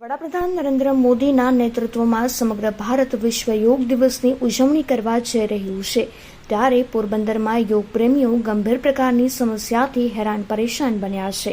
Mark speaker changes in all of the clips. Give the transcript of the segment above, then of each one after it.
Speaker 1: વડાપ્રધાન નરેન્દ્ર મોદીના નેતૃત્વમાં સમગ્ર ભારત વિશ્વ યોગ દિવસની ઉજવણી કરવા જઈ રહ્યું છે. ત્યારે પોરબંદરમાં યોગ પ્રેમીઓ ગંભીર પ્રકારની સમસ્યાથી હેરાન પરેશાન બન્યા છે.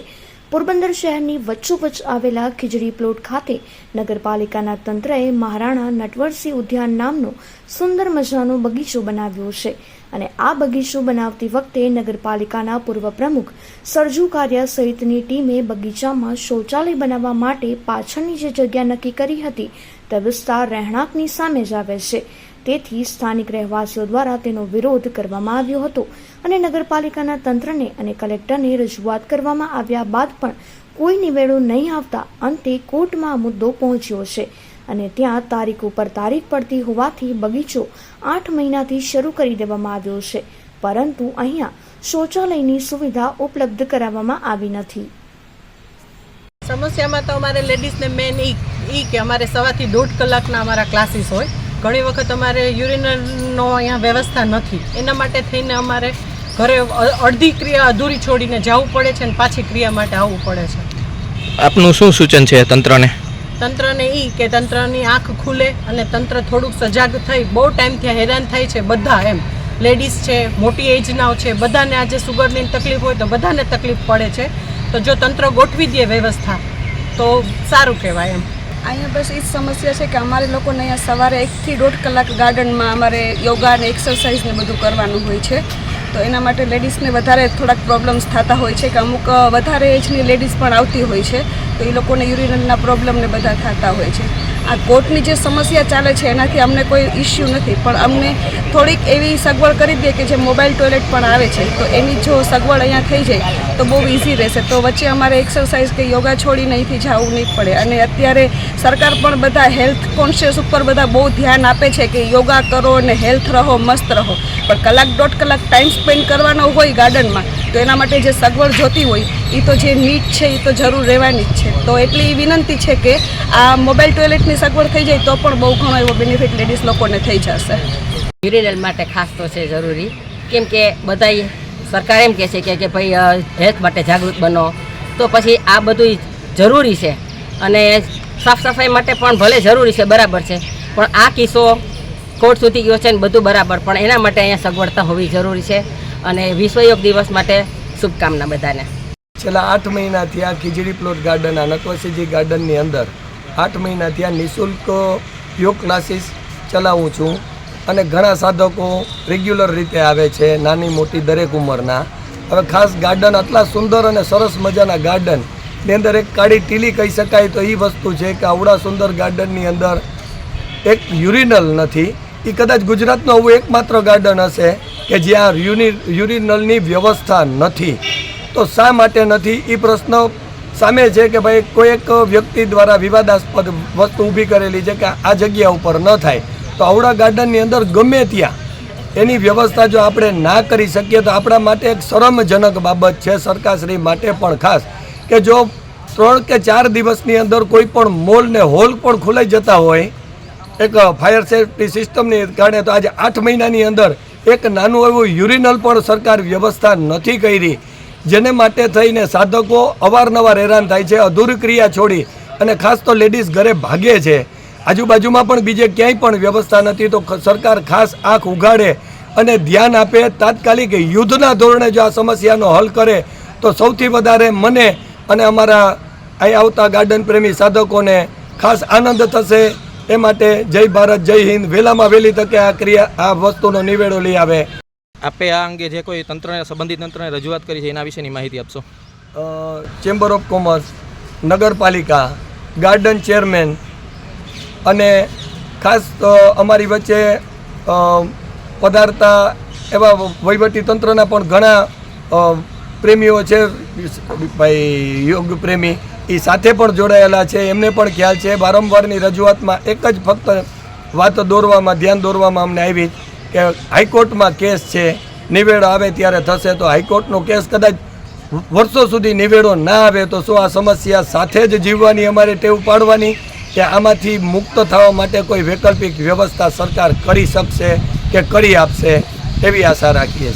Speaker 1: પોરબંદર શહેરની વચ્ચોવચ્ચ આવેલા ખીજડી પ્લોટ ખાતે નગરપાલિકાના તંત્રએ મહારાણા નટવરસિંહ ઉદ્યાન નામનો સુંદર મજાનો બગીચો બનાવ્યો છે. અને આ બગીચો બનાવતી વખતે નગરપાલિકાના પૂર્વ પ્રમુખ સરજુ કાર્ય સહિતની ટીમે બગીચામાં શૌચાલય બનાવવા માટે પાછળની જે જગ્યા નક્કી કરી હતી, તે વિસ્તાર રહેણાંકની સામે જ આવે છે. તેથી સ્થાનિક રહેવાસીઓ દ્વારા તેનો વિરોધ કરવામાં આવ્યો હતો અને નગરપાલિકાના તંત્રને અને કલેક્ટરને રજૂઆત કરવામાં આવ્યા બાદ પણ કોઈ નિવેડો નહીં આવતા અંતે કોર્ટમાં મુદ્દો પહોંચ્યો છે. અને ત્યાં તારીખ ઉપર તારીખ પડતી હોવાથી બગીચો આઠ મહિનાથી શરૂ કરી દેવામાં આવ્યો છે. પરંતુ અહીંયા શૌચાલયની સુવિધા ઉપલબ્ધ કરાવવામાં આવી નથી.
Speaker 2: સમસ્યામાં તો અમારે લેડીઝને મેન એ ઈ કે અમારે સવારથી દોઢ કલાકના અમારા ક્લાસીસ હોય. ઘણી વખત અમારે યુરિનલનો અહીંયા વ્યવસ્થા નથી. એના માટે થઈને અમારે ઘરે અડધી ક્રિયા અધૂરી છોડીને જવું પડે છે અને પાછી ક્રિયા માટે આવવું પડે છે.
Speaker 3: આપનું શું સૂચન છે તંત્રને?
Speaker 2: તંત્રને એ કે તંત્રની આંખ ખુલે અને તંત્ર થોડુંક સજાગ થઈ. બહુ ટાઈમથી હેરાન થાય છે બધા એમ. લેડીઝ છે, મોટી એજનાઓ છે, બધાને આજે સુગરની તકલીફ હોય તો બધાને તકલીફ પડે છે. તો જો તંત્ર ગોઠવી દે વ્યવસ્થા, તો સારું કહેવાય એમ.
Speaker 4: અહીંયા બસ એ જ સમસ્યા છે કે અમારે લોકોને અહીંયા સવારે એકથી દોઢ કલાક ગાર્ડનમાં અમારે યોગા અને એક્સરસાઇઝ ને બધું કરવાનું હોય છે. તો એના માટે લેડીઝને વધારે થોડાક પ્રોબ્લેમ્સ થતા હોય છે કે અમુક વધારે એજની લેડીઝ પણ આવતી હોય છે. તો એ લોકોને યુરિનલના પ્રોબ્લેમને બધા થતા હોય છે. આ કોર્ટની જે સમસ્યા ચાલે છે એનાથી અમને કોઈ ઇસ્યુ નથી. પણ અમને થોડીક એવી સગવડ કરી દે કે જે મોબાઈલ ટોયલેટ પણ આવે છે, તો એની જો સગવડ અહીંયા થઈ જાય, તો બહુ ઇઝી રહેશે. તો વચ્ચે અમારે એક્સરસાઇઝ કે યોગા છોડીને અહીંથી જવું નહીં પડે. અને અત્યારે સરકાર પણ બધા હેલ્થ કોન્શિયસ ઉપર બધા બહુ ધ્યાન આપે છે કે યોગા કરો અને હેલ્થ રહો, મસ્ત રહો. પણ કલાક દોઢ કલાક ટાઈમ સ્પેન્ડ કરવાનો હોય ગાર્ડનમાં તો એના માટે જે સગવડ જોતી હોય એ તો જે નીટ છે એ તો જરૂર રહેવાની જ છે. તો એટલી વિનંતી છે કે આ મોબાઈલ ટોયલેટની સગવડ થઈ જાય તો પણ બહુ ઘણો એવો બેનિફિટ લેડીઝ લોકોને થઈ જશે.
Speaker 5: યુરિનલ માટે ખાસ તો છે જરૂરી. કેમ કે બધાય સરકાર એમ કહે છે કે કે ભાઈ હેલ્થ માટે જાગૃત બનો. તો પછી આ બધું જરૂરી છે. અને સાફ સફાઈ માટે પણ ભલે જરૂરી છે, બરાબર છે. પણ આ કિસ્સો કોર્ટ સુધી ગયો છે ને બધું બરાબર. પણ એના માટે અહીંયા સગવડતા હોવી જરૂરી છે. અને વિશ્વ યોગ દિવસ માટે શુભકામના બધાને.
Speaker 6: છેલ્લા આઠ મહિનાથી આ ખીજડી પ્લોટ ગાર્ડન આ નકવસીજી ગાર્ડનની અંદર આઠ મહિનાથી આ નિઃશુલ્ક યોગ ક્લાસીસ ચલાવું છું. અને ઘણા સાધકો રેગ્યુલર રીતે આવે છે, નાની મોટી દરેક ઉંમરના. હવે ખાસ ગાર્ડન આટલા સુંદર અને સરસ મજાના ગાર્ડનની અંદર એક કાળી ટીલી કહી શકાય તો એ વસ્તુ છે કે આવડા સુંદર ગાર્ડનની અંદર એક યુરિનલ નથી. એ કદાચ ગુજરાતનું આવું એકમાત્ર ગાર્ડન હશે કે જ્યાં યુનિ યુરિનલની વ્યવસ્થા નથી. તો શા માટે નથી? એ પ્રશ્ન સામે છે કે ભાઈ કોઈ એક વ્યક્તિ દ્વારા વિવાદાસ્પદ વસ્તુ ઊભી કરેલી છે કે આ જગ્યા ઉપર ન થાય. તો આવડા ગાર્ડનની અંદર ગમે ત્યાં એની વ્યવસ્થા જો આપણે ના કરી શકીએ તો આપણા માટે એક શરમજનક બાબત છે સરકારશ્રી માટે પણ ખાસ. કે જો ત્રણ કે ચાર દિવસની અંદર કોઈ પણ મોલ ને હોલ પણ ખુલાઈ જતા હોય, એક ફાયર સેફટી સિસ્ટમની કારણે તો આજે આઠ મહિનાની અંદર એક નાનું એવું યુરિનલ પણ સરકાર વ્યવસ્થા નથી કરી. જેને માટે થઈને સાધકો અવારનવાર હેરાન થાય છે, અધૂરી ક્રિયા છોડી અને ખાસ તો લેડીઝ ઘરે ભાગે છે. આજુબાજુમાં પણ બીજે ક્યાંય પણ વ્યવસ્થા નથી, તો સરકાર ખાસ આંખ ઉગાડે અને ધ્યાન આપે. તાત્કાલિક યુદ્ધના ધોરણે જો આ સમસ્યાનો હલ કરે, તો સૌથી વધારે મને અને અમારા અહીં આવતા ગાર્ડન પ્રેમી સાધકોને ખાસ આનંદ થશે. એ માટે જય ભારત, જય હિન્દ. વહેલામાં વહેલી તકે આ ક્રિયા, આ વસ્તુનો નિવેડો લઈ આવે.
Speaker 3: આપે આ અંગે જે કોઈ તંત્રને, સંબંધિત તંત્રને રજૂઆત કરી છે એના વિશેની માહિતી આપશો?
Speaker 6: ચેમ્બર ઓફ કોમર્સ નગરપાલિકા ગાર્ડન ચેરમેન અને ખાસ અમારી વચ્ચે પધારતા એવા વહીવટી તંત્રના પણ ઘણા પ્રેમીઓ છે. ભાઈ, યોગ પ્રેમી, એ સાથે પણ જોડાયેલા છે. એમને પણ ખ્યાલ છે. વારંવારની રજૂઆતમાં એક જ ફક્ત વાત દોરવામાં, ધ્યાન દોરવામાં અમને આવી. કે હાઈકોર્ટમાં કેસ છે, નિવેડો આવે ત્યારે થશે, તો હાઈકોર્ટનો કેસ કદાચ વર્ષો સુધી નિવેડો ના આવે, તો શું આ સમસ્યા સાથે જ જીવવાની અમારે ટેવ પાડવાની કે આમાંથી મુક્ત થવા માટે કોઈ વૈકલ્પિક વ્યવસ્થા સરકાર કરી શકશે કે કરી આપશે, એવી આશા રાખીએ છીએ.